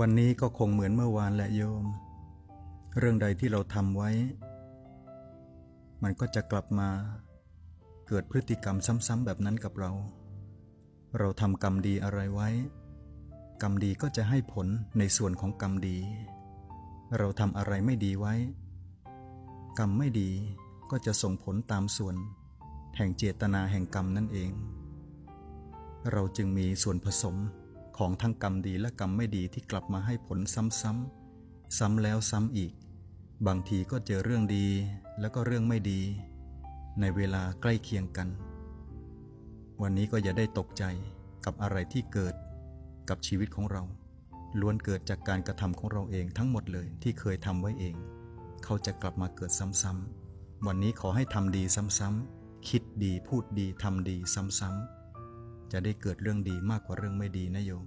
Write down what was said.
วันนี้ก็คงเหมือนเมื่อวานแหละโยม เรื่องใดที่เราทำไว้ มันก็จะกลับมา เกิดพฤติกรรมซ้ำๆแบบนั้นกับเรา เราทำกรรมดีอะไรไว้ กรรมดีก็จะให้ผลในส่วนของกรรมดี เราทำอะไรไม่ดีไว้ กรรมไม่ดีก็จะส่งผลตามส่วน แห่งเจตนาแห่งกรรมนั่นเอง เราจึงมีส่วนผสม ของทั้งกรรมดีและกรรมไม่ดีที่กลับมาให้ผลซ้ำๆ ซ้ำแล้วซ้ำอีก บางทีก็เจอเรื่องดีแล้วก็เรื่องไม่ดี ในเวลาใกล้เคียงกัน วันนี้ก็อย่าได้ตกใจกับอะไรที่เกิดกับชีวิตของเรา ล้วนเกิดจากการกระทำของเราเองทั้งหมดเลยที่เคยทำไว้เอง เขาจะกลับมาเกิดซ้ำๆวันนี้ขอให้ทำดีซ้ำๆคิดดีพูดดีทำดีซ้ำๆ จะได้เกิดเรื่องดีมากกว่าเรื่องไม่ดีนะโยม